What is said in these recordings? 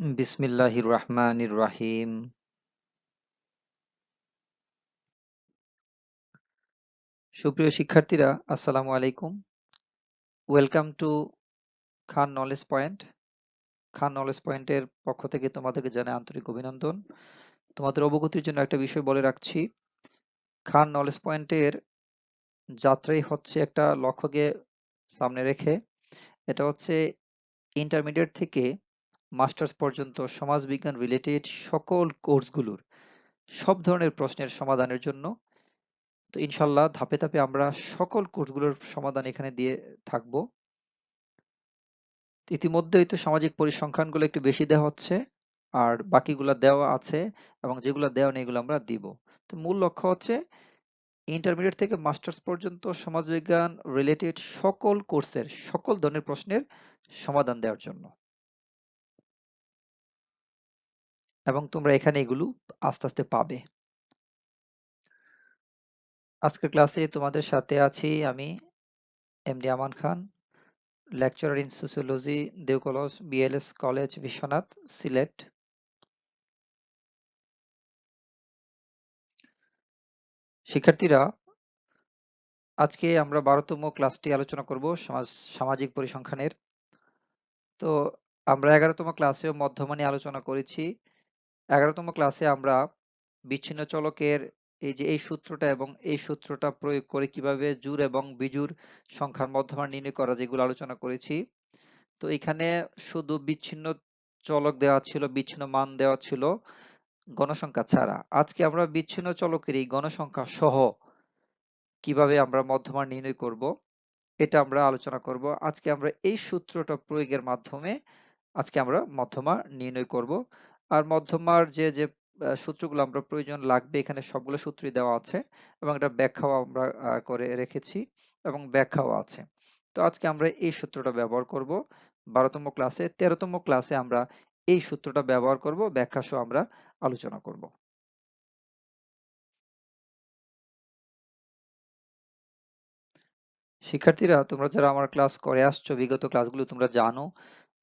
বিসমিল্লাহির রহমানির রাহিম। সুপ্রিয় শিক্ষার্থীরা, আসসালামু আলাইকুম। Welcome to Khan knowledge point Khan knowledge পয়েন্টের পক্ষ থেকে তোমাদেরকে জানাই আন্তরিক অভিনন্দন। তোমাদের অবগতির জন্য একটা বিষয় বলে রাখছি। খান নলেজ পয়েন্টের যাত্রাই হচ্ছে একটা লক্ষ্যকে সামনে রেখে। এটা হচ্ছে ইন্টারমিডিয়েট থেকে মাস্টার্স পর্যন্ত সমাজবিজ্ঞান রিলেটেড সকল কোর্সগুলোর সব ধরনের প্রশ্নের সমাধানের জন্য। তো ইনশাল্লাহ ধাপে ধাপে আমরা সকল কোর্সগুলোর সমাধান এখানে দিয়ে থাকব। ইতিমধ্যেই তো সামাজিক পরিসংখ্যানগুলো একটু বেশি দেওয়া হচ্ছে আর বাকিগুলো দেওয়া আছে এবং যেগুলো দেওয়া নেই এগুলো আমরা দিব। তো মূল লক্ষ্য হচ্ছে ইন্টারমিডিয়েট থেকে মাস্টার্স পর্যন্ত সমাজবিজ্ঞান রিলেটেড সকল কোর্সের সকল ধরনের প্রশ্নের সমাধান দেওয়ার জন্য। এবং তোমরা এখানে এগুলো আস্তে আস্তে পাবে। আজকের ক্লাসে তোমাদের সাথে আছি আমি MD Aman Khan lecturer in sociology Deokalas BLS college Bishwanath Sylhet শিক্ষার্থীরা, আজকে আমরা বারোতম ক্লাসটি আলোচনা করব সমাজ, সামাজিক পরিসংখ্যানের। তো আমরা এগারোতম ক্লাসেও মধ্যমানী আলোচনা করেছি। এগারোতম ক্লাসে আমরা বিচ্ছিন্ন চলকের এই যে, এই সূত্রটা এবং এই সূত্রটা প্রয়োগ করে কীভাবে জুর এবং বিজুর সংখ্যার মধ্যমান নির্ণয় করা যেগুলো আলোচনা করেছি। তো এখানে শুধু বিচ্ছিন্ন চলক দেওয়া ছিল, বিচ্ছিন্ন মান দেওয়া ছিল গণসংখ্যা ছাড়া। আজকে আমরা বিচ্ছিন্ন চলকের এই গণসংখ্যা সহ কীভাবে আমরা মধ্যমান নির্ণয় করব, এটা আমরা আলোচনা করব। আজকে আমরা এই সূত্রটা প্রয়োগের মাধ্যমে আজকে আমরা মধ্যমা নির্ণয় করব। আর মধ্যমার যে যে সূত্রগুলো আমরা প্রয়োজন লাগবে, এখানে সবগুলো সূত্রই দেওয়া আছে এবং এটা ব্যাখ্যাও আমরা করে রেখেছি এবং ব্যাখ্যাও আছে। তো আজকে আমরা এই সূত্রটা ব্যবহার করব। বারোতম ক্লাসে, তেরোতম ক্লাসে আমরা এই সূত্রটা ব্যবহার করব, ব্যাখ্যা সহ আমরা আলোচনা করব। শিক্ষার্থীরা, তোমরা যারা আমার ক্লাস করে আসছো, বিগত ক্লাসগুলো তোমরা জানো।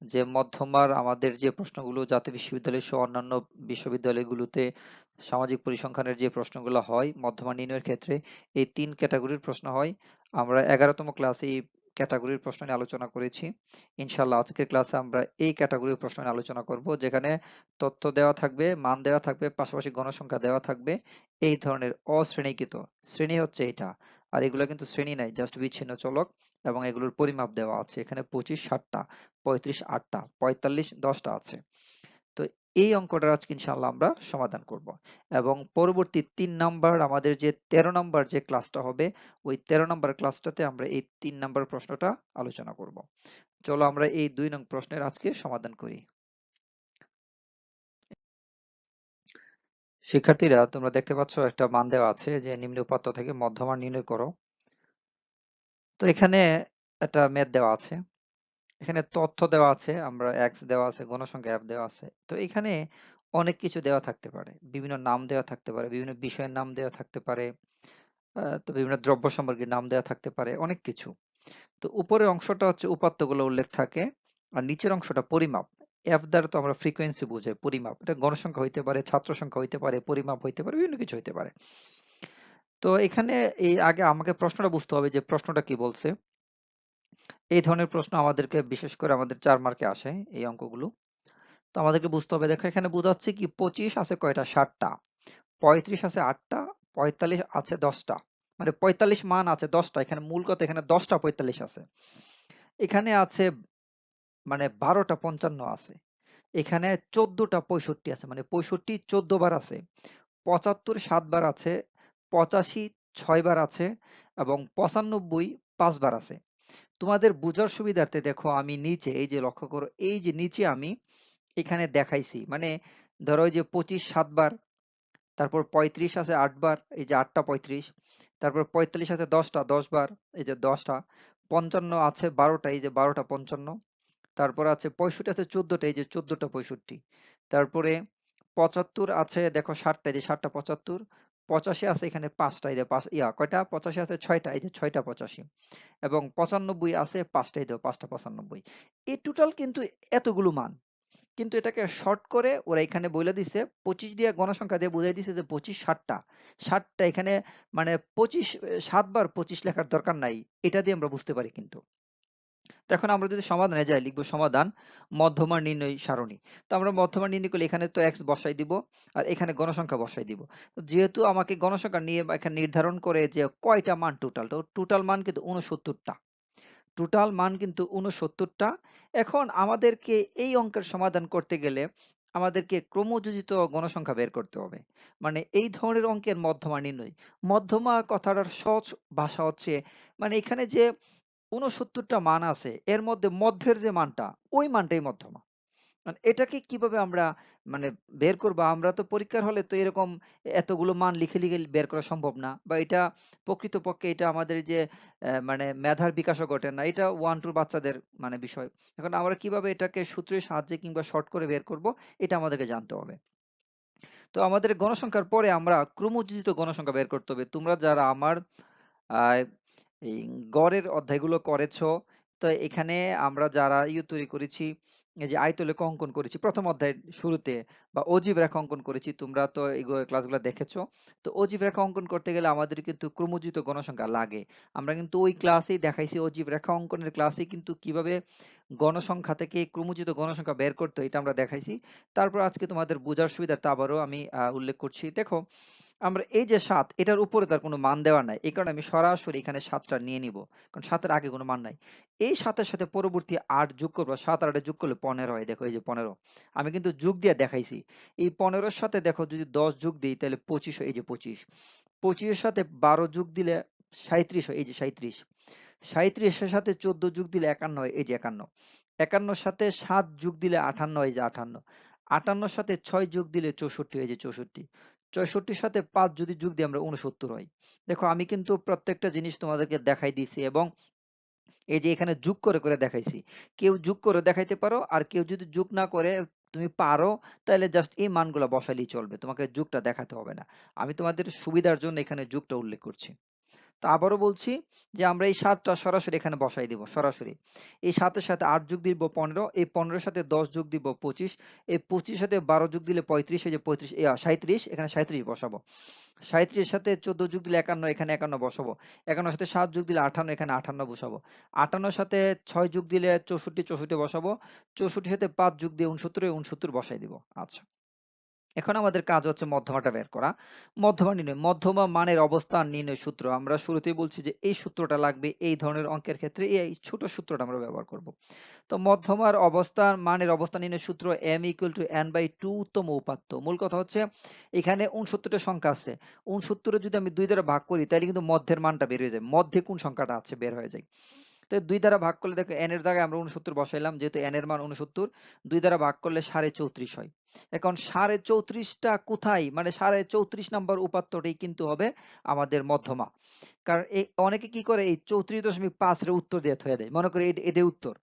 যে মধ্যমার আমাদের যে প্রশ্নগুলো জাতীয় বিশ্ববিদ্যালয় সহ অন্যান্য বিশ্ববিদ্যালয়গুলোতে সামাজিক পরিসংখ্যানের যে প্রশ্নগুলো হয়, মধ্যমা নির্ণয়ের ক্ষেত্রে এই তিন ক্যাটাগরির প্রশ্ন হয়। আমরা এগারোতম ক্লাসে এই ক্যাটাগরির প্রশ্ন নিয়ে আলোচনা করেছি। ইনশাল্লাহ আজকের ক্লাসে আমরা এই ক্যাটাগরির প্রশ্ন নিয়ে আলোচনা করব, যেখানে তথ্য দেওয়া থাকবে, মান দেওয়া থাকবে, পাশাপাশি গণসংখ্যা দেওয়া থাকবে। এই ধরনের অশ্রেণীকৃত, শ্রেণি হচ্ছে এটা। আর এগুলো কিন্তু শ্রেণি নাই জাস্ট বিচ্ছিন্ন চলক এবং এগুলোর পরিমাপ দেওয়া আছে। এখানে পঁচিশ, ষাটটা, পঁয়ত্রিশ, আটটা, পঁয়তাল্লিশ, দশটা আছে। তো এই অঙ্কটা আজকে ইনশাল্লাহ আমরা সমাধান করব। এবং পরবর্তী তিন নাম্বার, আমাদের যে তেরো নাম্বার যে ক্লাসটা হবে, ওই তেরো নাম্বার ক্লাসটাতে আমরা এই তিন নাম্বার প্রশ্নটা আলোচনা করব। চলো আমরা এই দুই নং প্রশ্নের আজকে সমাধান করি। শিক্ষার্থীরা, তোমরা দেখতে পাচ্ছ একটা মান দেওয়া আছে যে নিম্ন উপাত্ত থেকে মধ্যমান নির্ণয় করো। তো এখানে একটা মেদ দেওয়া আছে। এখানে তথ্য দেওয়া আছে, আমরা এক্স দেওয়া আছে গণসংখ্যা অ্যাপ দেওয়া আছে। তো এখানে অনেক কিছু দেওয়া থাকতে পারে। বিভিন্ন নাম দেওয়া থাকতে পারে, বিভিন্ন বিষয়ের নাম দেওয়া থাকতে পারে তো বিভিন্ন দ্রব্য সামগ্রীর নাম দেওয়া থাকতে পারে, অনেক কিছু। তো উপরের অংশটা হচ্ছে উপাত্তগুলো উল্লেখ থাকে, আর নিচের অংশটা পরিমাপ। এফ দ্বারা তো আমরা ফ্রিকোয়েন্সি বুঝাই, পরিমাপ। এটা গণসংখ্যা হইতে পারে, ছাত্র সংখ্যা হইতে পারে, পরিমাপ হইতে পারে, বিভিন্ন কিছু হইতে পারে। তো এখানে এই আগে আমাকে প্রশ্নটা বুঝতে হবে যে প্রশ্নটা কি বলছে। এই ধরনের প্রশ্ন আমাদেরকে বিশেষ করে আমাদের চার মার্কে আসে এই অঙ্কগুলো। তো আমাদেরকে বুঝতে হবে, দেখো এখানে বোঝাচ্ছে কি পঁচিশ আছে কয়টা? ষাটটা পঁয়ত্রিশ আছে আটটা, পঁয়তাল্লিশ আছে দশটা। মানে পঁয়তাল্লিশ মান আছে দশটা, এখানে মূল কথা এখানে দশটা পঁয়তাল্লিশ আছে। এখানে আছে মানে বারোটা পঞ্চান্ন আছে। এখানে চোদ্দটা পঁয়ষট্টি আছে মানে পঁয়ষট্টি চোদ্দ বার আছে, পঁচাত্তর সাত বার আছে, পঁচাশি ছয় বার আছে এবং পঁচানব্বই পাঁচ বার আছে। তোমাদের বুঝার সুবিধার্থে দেখো আমি নিচে, এই যে লক্ষ্য করো, এই যে নিচে আমি এখানে দেখাইছি মানে ধরো যে পঁচিশ সাতবার তারপর পঁয়ত্রিশ আছে আটবার এই যে আটটা পঁয়ত্রিশ, তারপর পঁয়তাল্লিশ আছে দশটা, দশ বার, এই যে দশটা, পঞ্চান্ন আছে বারোটা, এই যে বারোটা পঞ্চান্ন তারপর আছে পঁয়ষট্টি আছে চোদ্দটা, এই যে চোদ্দটা পঁয়ষট্টি। তারপরে পঁচাত্তর আছে, দেখো ষাটটা, এই যে ষাটটা পঁচাত্তর, পঁচাশি আছে এখানে পাঁচটা, এই যে পাঁচ, ইয়া, কয়টা? পঁচাশি আছে ছয়টা, এই যে ছয়টা পঁচাশি। এবং পঁচানব্বই আছে পাঁচটা, এই যে পাঁচটা পঁচানব্বই। এই টোটাল কিন্তু এতগুলো মান। কিন্তু এটাকে শর্ট করে ওরা এখানে বইলা দিছে 25 দিয়ে গণসংখ্যা দিয়ে বুঝাই দিছে যে 25 ষাটটা। ষাটটা এখানে মানে 25 সাত বার 25 লেখার দরকার নাই, এটা দিয়ে আমরা বুঝতে পারি কিন্তু। এখন আমরা যদি সমাধানে যাই, লিখব সমাধান মধ্যমান নির্ণয় সারণী। তো আমরা মধ্যমান নির্ণয় করলে এখানে তো এক্স বসাই দিব আর এখানে গণসংখ্যা বসাই দিব। যেহেতু আমাকে গণসংখ্যা নিয়ে এখানে নির্ধারণ করে যে কয়টা মান টোটাল তো টোটাল মান কিন্তু উনসত্তরটা টোটাল মান কিন্তু উনসত্তরটা এখন আমাদেরকে এই অঙ্কের সমাধান করতে গেলে আমাদেরকে ক্রমযোজিত গণসংখ্যা বের করতে হবে। মানে এই ধরনের অঙ্কের মধ্যমা নির্ণয়। মধ্যমা কথাটার সহজ ভাষা হচ্ছে মানে এখানে যে উনসত্তরটা মান আছে, এর মধ্যে মধ্যের যে মানটা, ওই মানটাই মধ্যমা। মানে এটাকে কীভাবে আমরা মানে বের করব? আমরা তো পরীক্ষার হলে তো এরকম এতগুলো মান লিখে লিখে বের করা সম্ভব না। বা এটা প্রকৃতপক্ষে এটা আমাদের যে মানে মেধার বিকাশও ঘটে না। এটা ওয়ান টুর বাচ্চাদের মানে বিষয়। এখন আমরা কীভাবে এটাকে সূত্রের সাহায্যে কিংবা শর্ট করে বের করব? এটা আমাদেরকে জানতে হবে। তো আমাদের গণসংখ্যার পরে আমরা ক্রমযোজিত গণসংখ্যা বের করতে হবে। তোমরা যারা আমার এই গড়ের অধ্যায়গুলো করেছ। তো এখানে আমরা যারা ইয়ে তৈরি করেছি, এই যে আয়তলেখ অঙ্কন করেছি, প্রথম অধ্যায়ের শুরুতে, বা অজীব রেখা অঙ্কন করেছি, তোমরা তো এই ক্লাসগুলো দেখেছ। তো অজীব রেখা অঙ্কন করতে গেলে আমাদের কিন্তু ক্রমজিত গণসংখ্যা লাগে। আমরা কিন্তু ওই ক্লাসেই দেখাইছি অজীব রেখা অঙ্কনের ক্লাসে কিন্তু কীভাবে গণসংখ্যা থেকে ক্রমজিত গণসংখ্যা বের করতে হয়, এটা আমরা দেখাইছি। তারপর আজকে তোমাদের বোঝার সুবিধার্থে আবারও আমি উল্লেখ করছি। দেখো আমরা এই যে সাত, এটার উপরে তার কোনো মান দেওয়া নাই। এই কারণে আমি সরাসরি এখানে সাতটা নিয়ে নিব। কারণ সাতের আগে কোনো মান নাই। এই সাতের সাথে পরবর্তী আট যোগ করব, সাত আটে যোগ করলে পনেরো হয়। দেখো এই যে পনেরো। আমি কিন্তু যোগ দিয়ে দেখাইছি। এই পনেরোর সাথে দেখো যদি দশ যোগ দিই, তাহলে পঁচিশ এই যে পঁচিশ। পঁচিশের সাথে বারো যোগ দিলে সাঁত্রিশ হয়। এই যে সাঁত্রিশ সাঁত্রিশের সাথে চোদ্দ যোগ দিলে একান্ন হয়। এই যে একান্ন। একান্নর সাথে সাত যোগ দিলে আটান্ন হয়। যে আটান্ন আটান্নর সাথে ছয় যোগ দিলে চৌষট্টি হয়। যে চৌষট্টি। চৌষট্টির সাথে পাঁচ যদি যোগ দিই, আমরা উনসত্তর হয়। দেখো, আমি কিন্তু প্রত্যেকটা জিনিস তোমাদেরকে দেখাই দিয়েছি এবং এই যে এখানে যোগ করে করে দেখাইছি, কেউ যোগ করে দেখাইতে পারো আর কেউ যদি যোগ না করে তুমি পারো তাহলে জাস্ট এই মানগুলো বসালেই চলবে, তোমাকে যুগটা দেখাতে হবে না। আমি তোমাদের সুবিধার জন্য এখানে যুগটা উল্লেখ করছি। তো আবারও বলছি যে আমরা এই সাতটা সরাসরি এখানে বসাই দিব, সরাসরি। এই সাতের সাথে আট যোগ দিব পনেরো, এই পনেরোর সাথে দশ যোগ দিব পঁচিশ, এই পঁচিশ সাথে বারো যোগ দিলে পঁয়ত্রিশ, এই যে পঁয়ত্রিশ সাঁত্রিশ এখানে সাঁত্রিশ বসাবো। সাঁত্রিশের সাথে চোদ্দ যোগ দিলে একান্ন, এখানে একান্ন বসাবো। একান্নর সাথে সাত যোগ দিলে আটান্ন এখানে আটান্ন বসাবো। আটান্নর সাথে ছয় যোগ দিলে চৌষট্টি চৌষট্টি বসাবো। চৌষট্টির সাথে পাঁচ যোগ দিয়ে উনসত্তর উনসত্তর বসাই দিব। আচ্ছা। এখন আমাদের কাজ হচ্ছে মধ্যমাটা বের করা। মধ্যমা নির্ণয়। মধ্যমা মানের অবস্থান নির্ণয় সূত্র। আমরা শুরুতেই বলছি যে এই সূত্রটা লাগবে এই ধরনের অঙ্কের ক্ষেত্রে এই ছোট সূত্রটা আমরা ব্যবহার করব। তো মধ্যমার অবস্থান, মানের অবস্থান নির্ণয় সূত্র m equal to n by two তম উপাত্ত। মূল কথা হচ্ছে এখানে উনসত্তরটা সংখ্যা আছে। উনসত্তরে যদি আমি দুই দ্বারা ভাগ করি, তাহলে কিন্তু মধ্যের মানটা বের হয়ে যায়। মধ্যে কোন সংখ্যাটা আছে বের হয়ে যায়। তো দুই দ্বারা ভাগ করলে দেখো n এর জায়গায় আমরা উনসত্তর বসাইলাম, যেহেতু n এর মান উনসত্তর দুই দ্বারা ভাগ করলে সাড়ে চৌত্রিশ হয়। এখন সাড়ে চৌত্রিশটা কোথায়? মানে সাড়ে চৌত্রিশ নম্বর উপাত্তটাই কিন্তু হবে আমাদের মধ্যমা। কারণ এই অনেকে কি করে? এই চৌত্রিশ দশমিক পাঁচ রে উত্তর দিয়ে থয়ে দেয়। মনে করে এট- উত্তর।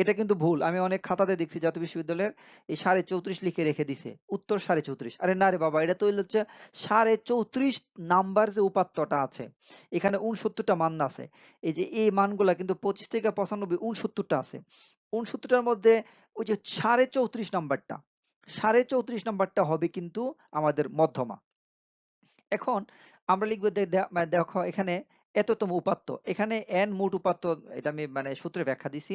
এটা কিন্তু ভুল। আমি অনেক খাতাতে দেখছি জাতীয় বিশ্ববিদ্যালয়ের এই সাড়ে চৌত্রিশ লিখে রেখে দিছে। উত্তর সাড়ে চৌত্রিশ। আরে না রে বাবা, এটা তো হচ্ছে সাড়ে চৌত্রিশ নাম্বার যে উপাত্তটা আছে, এখানে উনসত্তরটা মান আছে। এই যে এই মানগুলা কিন্তু পঁচিশ থেকে পঁচানব্বই উনসত্তরটা আছে। উনসত্তরটার মধ্যে ওই যে সাড়ে চৌত্রিশ নাম্বারটা, সাড়ে চৌত্রিশ নাম্বারটা হবে কিন্তু আমাদের মধ্যমা। এখন আমরা লিখব মানে দেখো এখানে এততম উপাত্ত। এখানে এন মোট উপাত্ত, এটা আমি মানে সূত্রে ব্যাখ্যা দিছি।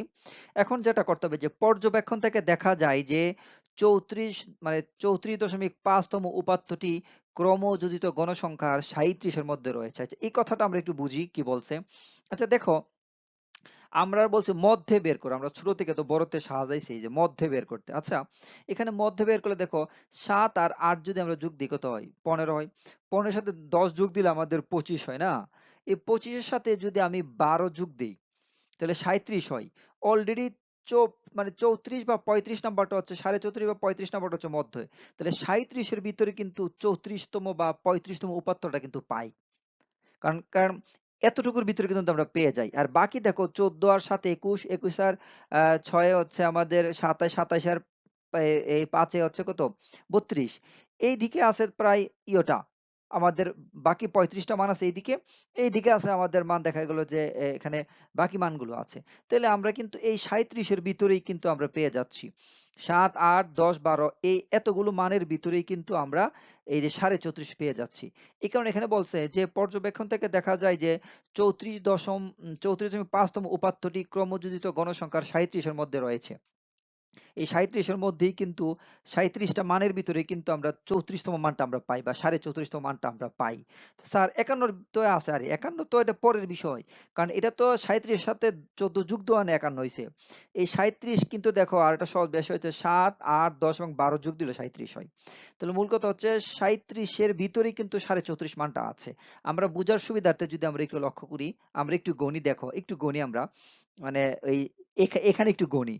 এখন যেটা করতে হবে যে, পর্যবেক্ষণ থেকে দেখা যায় যে, চৌত্রিশ মানে চৌত্রিশ দশমিক পাঁচতম উপাত্তটি ক্রমযোজিত গণসংখ্যার সাঁইত্রিশের মধ্যে রয়েছে। আচ্ছা এই কথাটা আমরা একটু বুঝি, কি বলছে? আচ্ছা দেখো, আমরা বলছি মধ্যে বের করো, আমরা ছোট থেকে তো বড়তে সাজাইছি যে মধ্যে বের করতে। আচ্ছা এখানে মধ্যে বের করলে দেখো, সাত আর আট যদি আমরা যোগ দিই, কত হয়? পনেরো হয়। পনেরোর সাথে দশ যোগ দিলে আমাদের পঁচিশ হয় না? এই পঁচিশের সাথে যদি আমি বারো যোগ দিই, তাহলে সাঁত্রিশ হয়। অলরেডি চৌ মানে চৌত্রিশ বা পঁয়ত্রিশ নাম্বারটা হচ্ছে, সাড়ে চৌত্রিশ বা পঁয়ত্রিশ নাম্বারটা হচ্ছে মধ্যে। তাহলে সাঁত্রিশের ভিতরে কিন্তু চৌত্রিশতম বা পঁয়ত্রিশতম উপাত্তটা কিন্তু পাই। কারণ কারণ এতটুকুর ভিতরে কিন্তু আমরা পেয়ে যাই। আর বাকি দেখো, চোদ্দ আর সাথে একুশ একুশ আর ছয়ে হচ্ছে আমাদের সাতাশ সাতাশ আর এই পাঁচে হচ্ছে কত? বত্রিশ। এই দিকে আছে প্রায় ইয়োটা। আমাদের বাকি পঁয়ত্রিশটা মান আছে এইদিকে। এইদিকে আছে আমাদের মান দেখা গেল যে এখানে বাকি মানগুলো আছে। তাহলে আমরা কিন্তু এই সাঁইত্রিশের ভিতরেই কিন্তু আমরা পেয়ে যাচ্ছি। সাত, আট, দশ, বারো, এই এতগুলো মানের ভিতরেই কিন্তু আমরা এই যে সাড়ে চৌত্রিশ পেয়ে যাচ্ছি। এই কারণে এখানে বলছে যে, পর্যবেক্ষণ থেকে দেখা যায় যে, চৌত্রিশ দশম, চৌত্রিশ দশমিক পাঁচতম উপাত্তটি ক্রমযোজিত গণসংখ্যার সাঁইত্রিশের মধ্যে রয়েছে। এই সাঁইত্রিশের মধ্যেই কিন্তু সাঁইত্রিশটা মানের ভিতরে কিন্তু আমরা চৌত্রিশতম মানটা আমরা পাই বা সাড়ে চৌত্রিশতম মানটা আমরা পাই। স্যার, একান্নর তো আছে, আরে একান্ন তো এটা পরের বিষয়। কারণ এটা তো সাঁইত্রিশের সাথে চোদ্দ যুগ দেওয়ানে একান্ন হয়েছে এই সাঁইত্রিশ কিন্তু দেখো, আর একটা সহজ বেশি হচ্ছে সাত, আট, দশ এবং বারো যুগ দিলে সাঁইত্রিশ হয়। তাহলে মূল কথা হচ্ছে সাঁইত্রিশের ভিতরেই কিন্তু সাড়ে চৌত্রিশ মানটা আছে। আমরা বোঝার সুবিধার্থে যদি আমরা একটু লক্ষ্য করি, আমরা একটু গণি দেখো, একটু গণি আমরা মানে এখা- এখানে একটু গণি।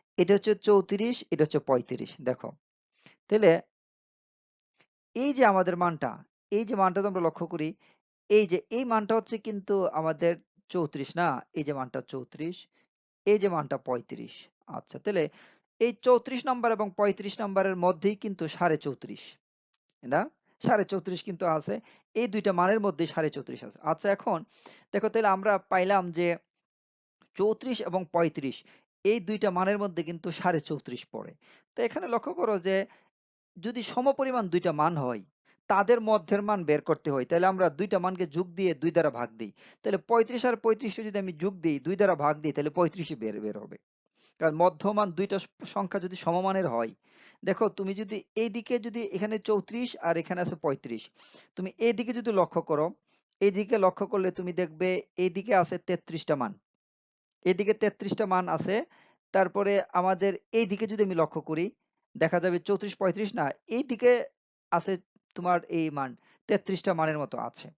এটা হচ্ছে চৌত্রিশ, এটা হচ্ছে পঁয়ত্রিশ, দেখো। তাহলে এই যে আমাদের মানটা, এই যে মানটা আমরা লক্ষ্য করি, এই যে, এই মানটা হচ্ছে কিন্তু আমাদের চৌত্রিশ না? এই যে মানটা চৌত্রিশ, এই যে মানটা পঁয়ত্রিশ। আচ্ছা তাহলে এই চৌত্রিশ নাম্বার এবং পঁয়ত্রিশ নাম্বারের মধ্যেই কিন্তু সাড়ে চৌত্রিশ না? সাড়ে চৌত্রিশ কিন্তু আছে, এই দুইটা মানের মধ্যে সাড়ে চৌত্রিশ আছে। আচ্ছা এখন দেখো, তাহলে আমরা পাইলাম যে চৌত্রিশ এবং পঁয়ত্রিশ এই দুইটা মানের মধ্যে কিন্তু সাড়ে চৌত্রিশ পড়ে। তো এখানে লক্ষ্য করো যে, যদি সমপরিমাণ দুইটা মান হয়, তাদের মধ্যের মান বের করতে হয়, তাহলে আমরা দুইটা মানকে যোগ দিয়ে দুই দ্বারা ভাগ দিই। তাহলে পঁয়ত্রিশ আর পঁয়ত্রিশে যদি আমি যোগ দিই, দুই দ্বারা ভাগ দিই, তাহলে পঁয়ত্রিশই বের বের হবে। কারণ মধ্যমান দুইটা সংখ্যা যদি সমমানের হয়, দেখো তুমি যদি এইদিকে যদি এখানে চৌত্রিশ আর এখানে আছে পঁয়ত্রিশ, তুমি এইদিকে যদি লক্ষ্য করো, এইদিকে লক্ষ্য করলে তুমি দেখবে এইদিকে আছে তেত্রিশটা মান। এদিকে তেত্রিশটা মান আছে। তারপরে আমাদের এই দিকে যদি আমি লক্ষ্য করি, দেখা যাবে চৌত্রিশ, পঁয়ত্রিশ না এই দিকে আছে তোমার এই মান, তেত্রিশটা মানের মতো আছে।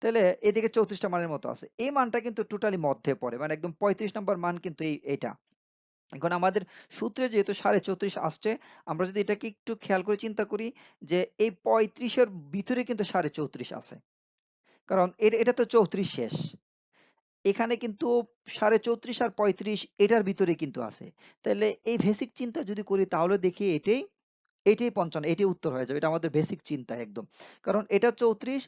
তাহলে এদিকে চৌত্রিশটা মানের মতো আছে। এই মানটা কিন্তু টোটালি মধ্যে পড়ে মানে একদম পঁয়ত্রিশ নম্বর মান কিন্তু এই এটা এখন আমাদের সূত্রে যেহেতু সাড়ে চৌত্রিশ আসছে, আমরা যদি এটাকে একটু খেয়াল করে চিন্তা করি যে এই পঁয়ত্রিশের ভিতরে কিন্তু সাড়ে চৌত্রিশ আছে। কারণ এর- এটা তো চৌত্রিশ শেষ। এখানে কিন্তু সাড়ে চৌত্রিশ আর পঁয়ত্রিশ এটার ভিতরে কিন্তু আছে। তাহলে এই ভেসিক চিন্তা যদি করি, তাহলে দেখি এটাই এটাই পঞ্চান্ন, এটাই উত্তর হয়ে যাবে। এটা আমাদের বেসিক চিন্তা একদম। কারণ এটা চৌত্রিশ,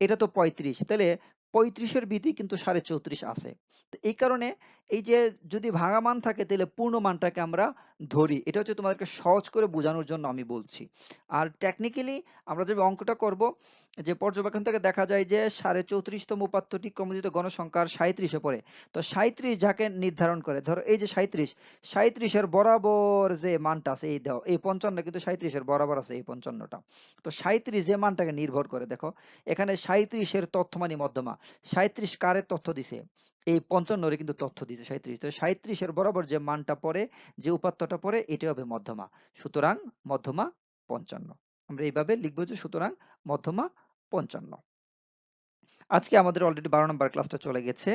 এটা তো পঁয়ত্রিশ। তাহলে পঁয়ত্রিশের ভিতরে কিন্তু সাড়ে চৌত্রিশ আছে। তো এই কারণে এই যে যদি ভাঙা মান থাকে তাহলে পূর্ণ মানটাকে আমরা ধরি। এটা হচ্ছে তোমাদেরকে সহজ করে বোঝানোর জন্য আমি বলছি। আর টেকনিক্যালি আমরা যে অঙ্কটা করব, যে পর্যবেক্ষণ থেকে দেখা যায় যে সাড়ে চৌত্রিশতম উপাত্তটি ক্রমজিত গণসংখ্যার সাঁইত্রিশে পড়ে। তো সাঁইত্রিশ যাকে নির্ধারণ করে, ধরো এই যে সাঁইত্রিশ, সাঁইত্রিশের বরাবর যে মানটা আছে, এই দাও, এই পঞ্চান্ন কিন্তু সাঁইত্রিশের বরাবর আছে এই পঞ্চান্নটা। তো সাঁইত্রিশ যে মানটাকে নির্ভর করে, দেখো, এখানে সাঁইত্রিশের তথ্যমানি মধ্যমা সাঁইত্রিশ কারের তথ্য দিছে। এই পঞ্চান্নরে কিন্তু তথ্য দিছে সাঁইত্রিশ। তো সাঁইত্রিশের বরাবর যে মানটা পড়ে, যে উপাত্তটা পড়ে এটা হবে মধ্যমা। সুতরাং মধ্যমা পঞ্চান্ন। আমরা এইভাবে লিখব যে সুতরাং মধ্যমা পঞ্চান্ন। আজকে আমাদের অলরেডি বারো নম্বর ক্লাসটা চলে গেছে।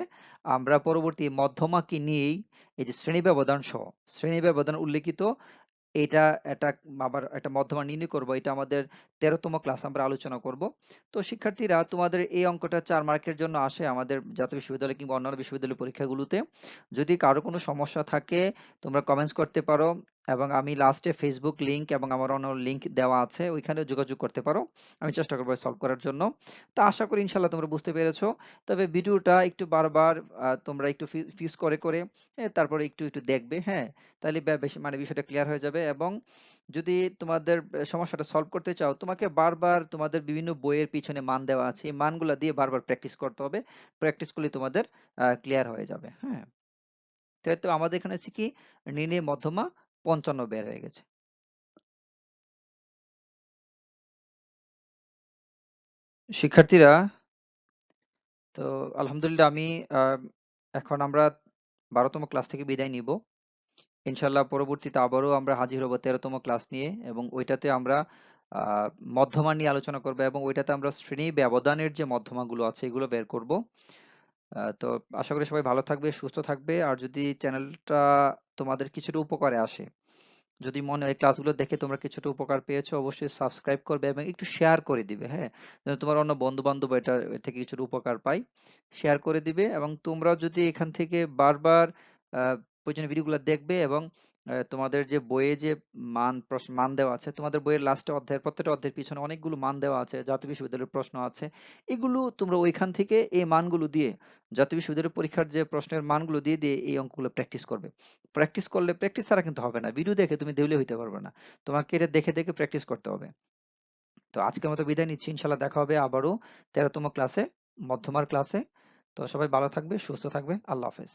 আমরা পরবর্তী মধ্যমাকে নিয়েই এই যে শ্রেণি ব্যবধান সহ, শ্রেণি ব্যবধান উল্লেখিত এটা একটা আবার একটা মধ্যমা নির্ণয় করব। এটা আমাদের তেরোতম ক্লাস আমরা আলোচনা করব। তো শিক্ষার্থীরা, তোমাদের এই অঙ্কটা চার মার্কের জন্য আসে আমাদের জাতীয় বিশ্ববিদ্যালয় কিংবা অন্যান্য বিশ্ববিদ্যালয় পরীক্ষাগুলোতে। যদি কারও কোনো সমস্যা থাকে, তোমরা কমেন্টস করতে পারো। এবং আমি লাস্টে ফেসবুক লিংক এবং আমার অন্য লিংক দেওয়া আছে ওইখানে যোগাযোগ করতে পারো। আমি চেষ্টা করব সলভ করার জন্য। তো আশা করি ইনশাল্লাহ তোমরা বুঝতে পেরেছ। তবে ভিডিওটা একটু বারবার তোমরা একটু ফিস করে করে তারপরে একটু একটু দেখবে হ্যাঁ? তাহলে বেশি মানে বিষয়টা ক্লিয়ার হয়ে যাবে এবং যদি তোমাদের সমস্যাটা সলভ করতে চাও, তোমাকে বারবার তোমাদের বিভিন্ন বইয়ের পিছনে মান দেওয়া আছে। এই মানগুলা দিয়ে বারবার প্র্যাকটিস করতে হবে। প্র্যাকটিস করলে তোমাদের ক্লিয়ার হয়ে যাবে হ্যাঁ? তাই তো আমাদের এখানে আছে কি? নির্ণয় মধ্যমা পঞ্চান্ন বের হয়ে গেছে। শিক্ষার্থীরা, তো আলহামদুলিল্লাহ আমি এখন আমরা বারোতম ক্লাস থেকে বিদায় নিব। ইনশাল্লাহ পরবর্তীতে আবারও আমরা হাজির হব তেরোতম ক্লাস নিয়ে এবং ওইটাতে আমরা মধ্যমা নিয়ে আলোচনা করব এবং ওইটাতে আমরা শ্রেণি ব্যবধানের যে মধ্যমাগুলো আছে এগুলো বের করব। তো আশা করি সবাই ভালো থাকবে, সুস্থ থাকবে। আর যদি চ্যানেলটা তোমাদের কিছুটা উপকারে আসে, যদি মনে হয় ক্লাসগুলো দেখে তোমরা কিছুটা উপকার পেয়েছ, অবশ্যই সাবস্ক্রাইব করবে এবং একটু শেয়ার করে দিবে হ্যাঁ? যেন তোমার অন্য বন্ধু বান্ধব এটা থেকে কিছুটা উপকার পায়। শেয়ার করে দিবে এবং তোমরা যদি এখান থেকে বারবার প্রয়োজনীয় ভিডিওগুলো দেখবে এবং তোমাদের যে বইয়ে যে মান প্রশ্ন, মান দেওয়া আছে, তোমাদের বইয়ের লাস্টে অধ্যায়ের, প্রত্যেকটা অধ্যায়ের পিছনে অনেকগুলো মান দেওয়া আছে, জাতীয় বিশ্ববিদ্যালয়ের প্রশ্ন আছে। এগুলো তোমরা ওইখান থেকে এই মানগুলো দিয়ে, জাতীয় বিশ্ববিদ্যালয়ের পরীক্ষার যে প্রশ্নের মানগুলো দিয়ে দিয়ে এই অঙ্কগুলো প্র্যাকটিস করবে। প্র্যাকটিস করলে প্র্যাকটিস ছাড়া কিন্তু হবে না। ভিডিও দেখে তুমি দেউলে হইতে পারবে না। তোমাকে এটা দেখে দেখে প্র্যাকটিস করতে হবে। তো আজকের মতো বিদায় নিচ্ছি। ইনশাল্লাহ দেখা হবে আবারও তেরোতম ক্লাসে মধ্যমার ক্লাসে তো সবাই ভালো থাকবে, সুস্থ থাকবে। আল্লাহ হাফেজ।